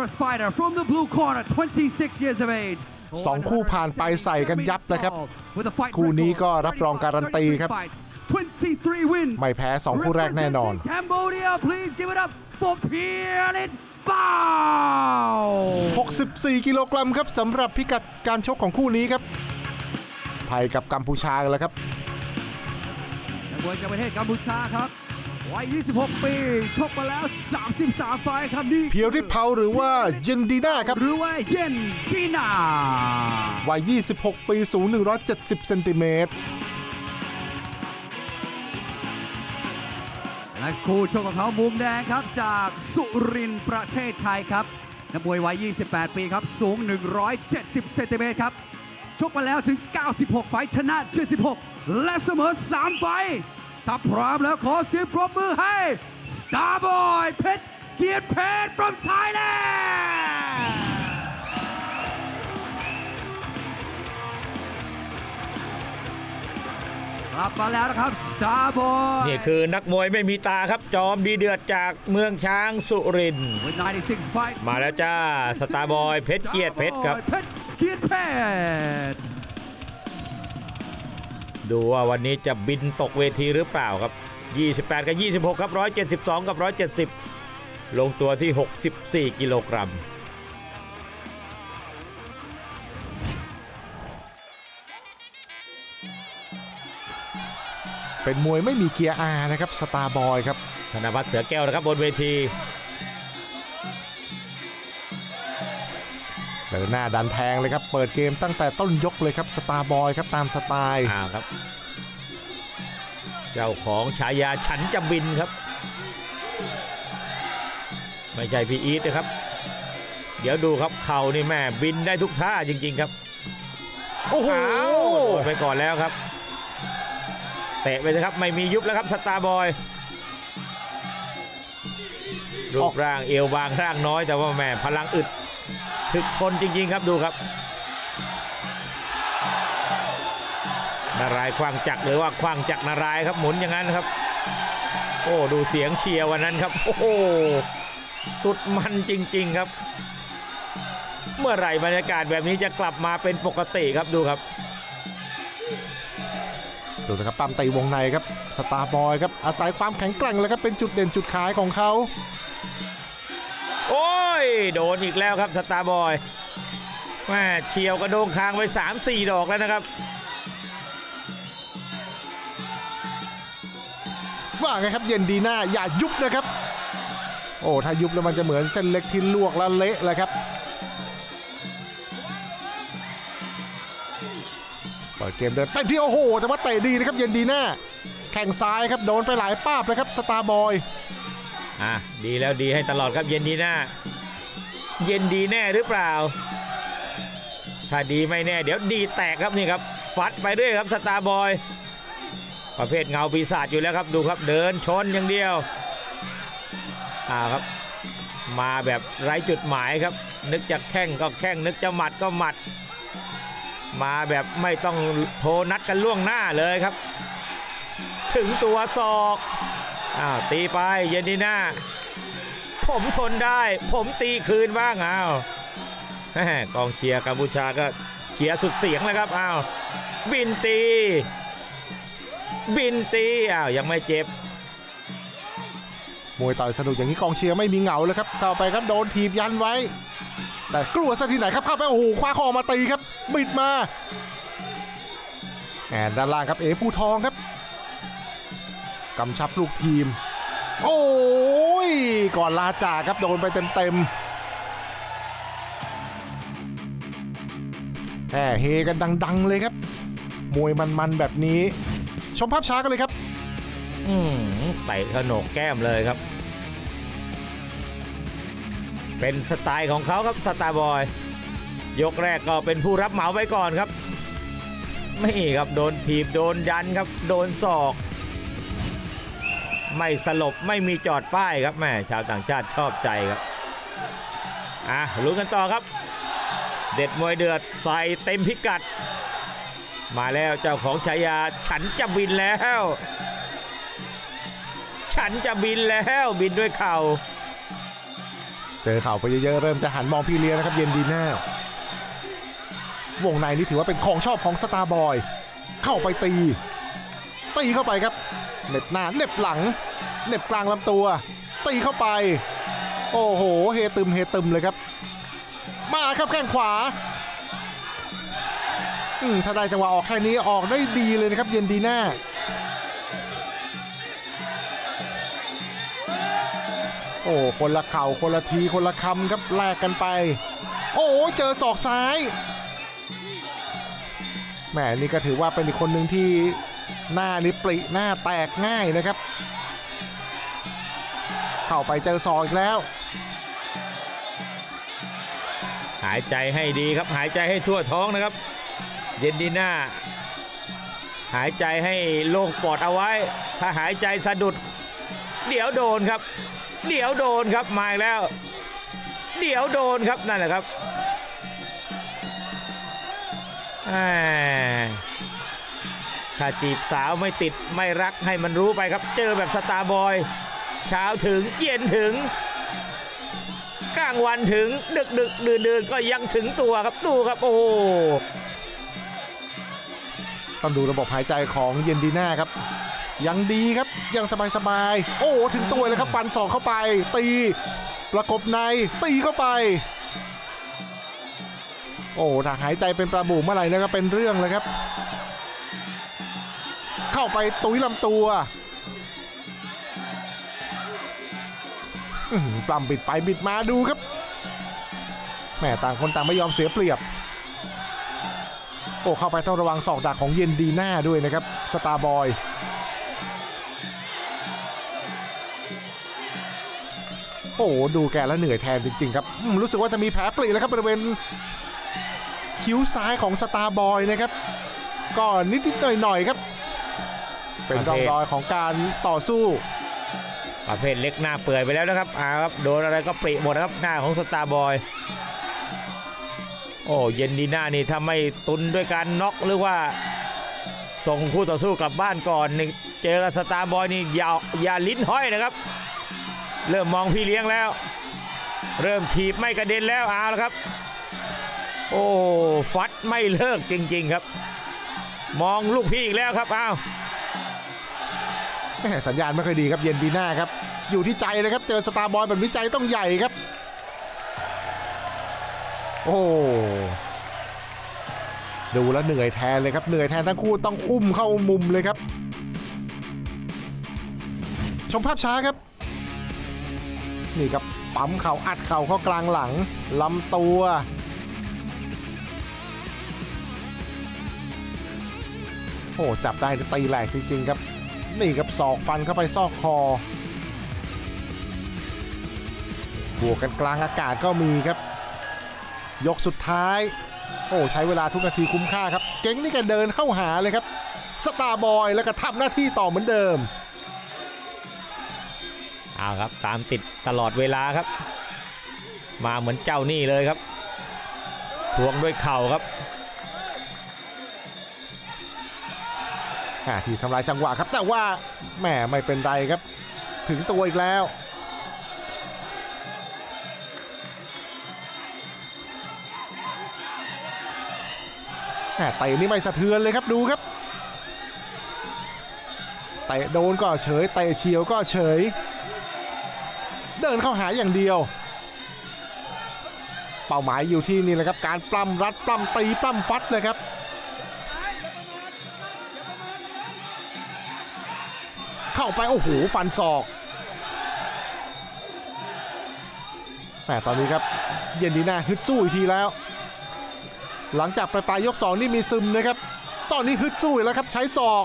first fighter from the blue corner, 26 years of age. สองคู่ผ่านไปใส่กันยับเลยครับ With a fight คู่นี้ก็ record, รับรองการันตีครับ35 fights, 23 wins. ไม่แพ้สองคู่แรกแน่นอน Representing Cambodia, please give it up for Pierlin Bao. 64 กิโลกรัมครับสำหรับพิกัดการชกของคู่นี้ครับ ไทยกับกัมพูชากันแล้วครับนักมวยจากประเทศกัมพูชาครับ วัย 26 ปีชกมาแล้ว 33 ไฟล์ครับนี่เพียวริเพาหรือว่าเยนดีน่าครับ หรือว่าเย็นดีนาวัย 26 ปี สูง 170 เซนติเมตร และคู่ชกของเขามุมแดงครับ จากสุรินทร์ประเทศไทยครับนักมวยวัย 28 ปีครับ สูง 170 เซนติเมตรครับ ชกมาแล้วถึง 96 ไฟล์ชนะ 76 และเสมอ 3 ไฟล์ ถ้าพร้อมแล้วขอเสียงปรบมือให้ Starboy เพชรเกียรติเพชร from Thailand กลับมาแล้วนะครับ Starboy นี่คือนักมวยไม่มีตาครับ จอมดีเดือดจากเมืองช้างสุรินทร์ with 96 fights มาแล้วจ้าสตาร์บอยเพชรเกียรติเพชรครับ เพชรเกียรติเพชร ดูว่าวันนี้จะบินตกเวทีหรือเปล่าครับ 28 กับ 26 ครับ 172 กับ 170 ลงตัวที่ 64 กิโลกรัมเป็นมวยไม่มีเกียร์อานะครับสตาร์บอยครับธนพัฒน์เสือแก้วนะครับบนเวที เดินหน้าดันแทงเลยครับ เปิดเกมตั้งแต่ต้นยกเลยครับสตาร์บอยครับตามสไตล์อ้าวครับ เจ้าของฉายาฉันจะบินครับ ไม่ใช่พี่อีทนะครับ เดี๋ยวดูครับเข่านี่แม่บินได้ทุกท่าจริง ๆครับ โอ้โหอ้าวโดนไปก่อนแล้วครับ เตะไปเลยครับไม่มียุบแล้วครับสตาร์บอยรูปร่างเอวบางร่างน้อยแต่ว่าแม่พลังอึด ถึกทนจริงๆครับดูครับนารายคว้างจักรหรือว่าคว้างจักรนารายครับหมุนอย่างนั้นครับ โอ้ดูเสียงเชียร์วันนั้นครับ โอ้โหสุดมันจริง ๆครับ เมื่อไหร่บรรยากาศแบบนี้จะกลับมาเป็นปกติครับดูครับดูนะครับปั๊มตีวงในครับสตาร์บอยครับอาศัยความแข็งแกร่งเลยครับเป็นจุดเด่นจุดขายของเขา โอ้ย โดนอีกแล้วครับสตาร์บอยแม่เฉียวกระโดงคางไป 3-4 ดอกแล้วนะครับ ว่าไงครับเย็นดีหน้าอย่ายุบนะครับ โอ้ถ้ายุบแล้วมันจะเหมือนเส้นเล็กที่ลวกแล้วเละเลยครับเปิดเกมเดินเต็มที่โอ้โหแต่ว่าเตะดีนะครับเย็นดีหน้าแข่งซ้ายครับโดนไปหลายป้าบเลยครับสตาร์บอย อะดีแล้วดีให้ตลอดครับเย็นดีหน้า เย็นดีแน่หรือเปล่า ถ้าดีไม่แน่ เดี๋ยวดีแตกครับนี่ครับฟัดไปเรื่อยครับสตาร์บอยประเภทเงาปีศาจอยู่แล้วครับดูครับเดินชนอย่างเดียวอ่าครับ มาแบบไร้จุดหมายครับ นึกจะแข้งก็แข้งนึกจะหมัดก็หมัด มาแบบไม่ต้องโทรนัดกันล่วงหน้าเลยครับ ถึงตัวศอก อ้าวตีไปเย็นดีหน้า ผมทนได้ ผมตีคืนบ้างอ้าวกองเชียร์กัมพูชาก็เชียร์สุดเสียงเลยครับอ้าวบินตี บินตีอ้าวยังไม่เจ็บมวยต่อยสนุกอย่างนี้กองเชียร์ไม่มีเหงาเลยครับเข้าไปครับโดนทีบยันไว้ แต่กลัวซะทีไหนครับเข้าไปโอ้โหคว้าคอมาตีครับบิดมาแอนด้านล่างครับเอผู้ทองครับ กำชับลูกทีม โอ้ย ก่อนลาจากครับโดนไปเต็มๆแหมเฮกันดัง ๆ เลยครับ มวยมันๆแบบนี้ ชมภาพช้ากันเลยครับ อืมเตะขนกแก้มเลยครับ เป็นสไตล์ของเขาครับสตาร์บอย ยกแรกก็เป็นผู้รับเหมาไปก่อนครับ นี่ครับโดนถีบโดนยันครับ โดนศอก ไม่สลบไม่มีจอดป้ายครับแม่ชาวต่างชาติชอบใจครับอะลุ้นกันต่อครับ เด็ดมวยเดือดใส่เต็มพิกัด มาแล้วเจ้าของฉายาฉันจะบินแล้ว ฉันจะบินแล้วบินด้วยเข่าเจอเข่าไปเยอะๆเริ่มจะหันมองพี่เลี้ยงนะครับเย็นดีหน้าวงในนี่ถือว่าเป็นของชอบของสตาร์บอย เข้าไปตี ตีเข้าไปครับ เน็บหน้าเน็บหลังเน็บกลางลำตัว ตีเข้าไป โอ้โห เฮตึมเฮตึมเลยครับ มาครับแข้งขวาอืมถ้าได้จังหวะออกแค่นี้ออกได้ดีเลยนะครับ เย็นดีหน้า โอ้คนละเข่าคนละทีคนละคำครับแลกกันไป โอ้เจอศอกซ้ายแหมนี่ก็ถือว่าเป็นอีกคนหนึ่งที่ หน้านี่ปริหน้าแตกง่ายนะครับ เข้าไปเจอศอกอีกแล้ว หายใจให้ดีครับหายใจให้ทั่วท้องนะครับ เย็นดีหน้า หายใจให้โล่งปอดเอาไว้ ถ้าหายใจสะดุด เดี๋ยวโดนครับ เดี๋ยวโดนครับมาอีกแล้ว เดี๋ยวโดนครับนั่นแหละครับแหม่ ถ้าจีบสาวไม่ติดไม่รักให้มันรู้ไปครับ เจอแบบสตาร์บอย เช้าถึงเย็นถึงกลางวันถึงดึกดึกดื่นดื่นก็ยังถึงตัวครับตู้ครับโอ้ต้องดูระบบหายใจของเย็นดีน่าครับ ยังดีครับยังสบายๆ โอ้ถึงตัวเลยครับฟันสองเข้าไป ตีประกบในตีเข้าไป โอ้ถ้าหายใจเป็นปลาบูเมื่อไหร่นะครับเป็นเรื่องเลยครับ เข้าไปตุ้ยลำตัวปล้ำบิดไปบิดมาดูครับแม่ต่างคนต่างไม่ยอมเสียเปรียบ โอ้เข้าไปต้องระวังศอกดักของเย็นดีหน้าด้วยนะครับสตาร์บอยโอ้ดูแกแล้วเหนื่อยแทนจริง ๆ ครับรู้สึกว่าจะมีแผลปลีแล้วครับบริเวณคิ้วซ้ายของสตาร์บอยนะครับก็นิดๆหน่อยๆครับ เป็นร่องรอยของการต่อสู้ ประเภทเล็กหน้าเปื่อยไปแล้วนะครับอ่าครับโดนอะไรก็ปริหมดนะครับหน้าของสตาร์บอยโอ้เย็นดีหน้านี่ถ้าไม่ตุนด้วยการน็อกหรือว่า ส่งคู่ต่อสู้กลับบ้านก่อนนี่เจอกับสตาร์บอยนี่อย่าอย่าลิ้นห้อยนะครับ เริ่มมองพี่เลี้ยงแล้ว เริ่มถีบไม่กระเด็นแล้วเอาละครับ โอ้ฟัดไม่เลิกจริง ๆครับ มองลูกพี่อีกแล้วครับอ้าว แม่สัญญาณไม่ค่อยดีครับเย็นดีหน้าครับ อยู่ที่ใจเลยครับ เจอสตาร์บอยแบบนี้ใจต้องใหญ่ครับ โอ้ดูแล้วเหนื่อยแทนเลยครับเหนื่อยแทนทั้งคู่ต้องอุ้มเข้ามุมเลยครับ ชมภาพช้าครับ นี่ครับปั๊มเข่าอัดเข่าเข้ากลางหลังลำตัว โอ้จับได้ตีแหลกจริงๆครับ นี่ครับศอกฟันเข้าไปซอกคอบวกกันกลางอากาศก็มีครับ ยกสุดท้าย โอ้ใช้เวลาทุกนาทีคุ้มค่าครับ เก่งนี่แกเดินเข้าหาเลยครับสตาร์บอยแล้วก็ทำหน้าที่ต่อเหมือนเดิมเอาครับตามติดตลอดเวลาครับ มาเหมือนเจ้านี่เลยครับ ทวงด้วยเข่าครับ ทีทำลายจังหวะครับ แต่ว่าแหมไม่เป็นไรครับ ถึงตัวอีกแล้วแหมเตะนี่ไม่สะเทือนเลยครับดูครับเตะโดนก็เฉยเตะเฉียวก็เฉย เดินเข้าหาอย่างเดียว เป้าหมายอยู่ที่นี่แหละครับ การปล้ำรัดปล้ำตีปล้ำฟัดเลยครับ เข้าไปโอ้โหฟันศอกแหมตอนนี้ครับ เย็นดีน่าฮึดสู้อีกทีแล้ว หลังจากปลายปลายยก2นี่มีซึมนะครับ ตอนนี้ฮึดสู้อีกแล้วครับใช้ศอก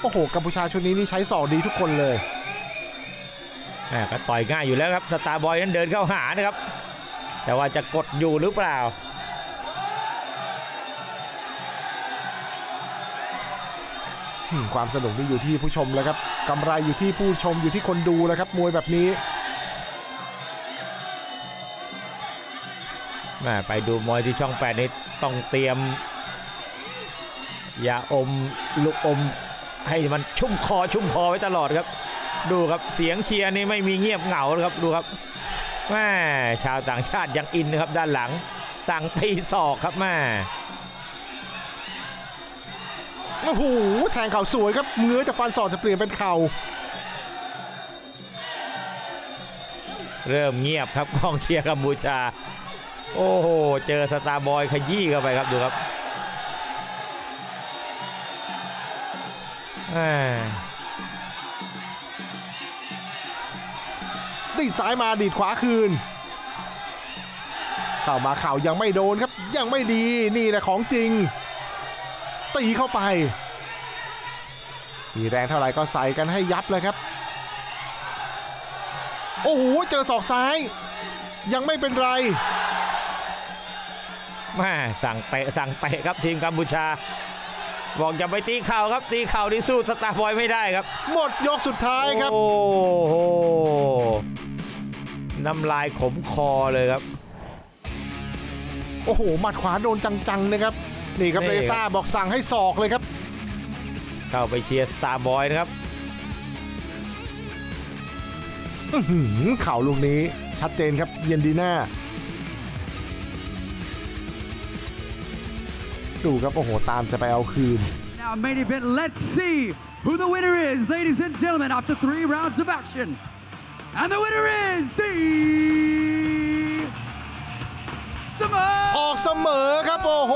โอ้โหกัมพูชาชุดนี้นี่ใช้ศอกดีทุกคนเลยแม่ก็ต่อยง่ายอยู่แล้วครับสตาร์บอยนั้นเดินเข้าหานะครับ แต่ว่าจะกดอยู่หรือเปล่า ความสนุกนี่อยู่ที่ผู้ชมแล้วครับกำไรอยู่ที่ผู้ชมอยู่ที่คนดูแล้วครับมวยแบบนี้แม่ไปดูมวยที่ช่องแปดนี้ต้องเตรียมยาอมลูกอมให้มันชุ่มคอชุ่มคอไว้ตลอดครับ ดูครับเสียงเชียร์นี่ไม่มีเงียบเหงาเลยครับดูครับแม่ชาวต่างชาติยังอินนะครับด้านหลัง สั่งตีศอกครับแม่ โอ้โหแทงเข่าสวยครับเงื้อจะฟันศอกจะเปลี่ยนเป็นเข่าเริ่มเงียบครับกองเชียร์กัมพูชา โอ้โห เจอสตาร์บอยขยี้เข้าไปครับดูครับแม่ดีดซ้ายมาดีดขวาคืน เข้ามาเข่ายังไม่โดนครับ ยังไม่ดีนี่แหละของจริง ตีเข้าไป มีแรงเท่าไหร่ก็ใส่กันให้ยับเลยครับ โอ้โหเจอศอกซ้าย ยังไม่เป็นไรแม่สั่งเตะสั่งเตะครับทีมกัมพูชา บอกอย่าไปตีเข่าครับตีเข่าที่สู้สตาร์บอยไม่ได้ครับ หมดยกสุดท้ายครับ โอ้โหน้ำลายขมคอเลยครับ โอ้โหหมัดขวาโดนจังๆนะครับ นี่ครับนี่เรครับซ่าบอกสั่งให้ศอกเลยครับ เข้าไปเชียร์สตาร์บอยนะครับอื้อหือเข่าลูกนี้ชัดเจนครับเย็นดีหน้า ดูครับ โอ้โห ตามจะไปเอาคืน Now main event, let's see who the winner is, ladies and gentlemen, after three rounds of action. And the winner is the Samoa ออกเสมอครับ โอ้โห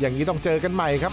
อย่างนี้ต้องเจอกันใหม่ครับ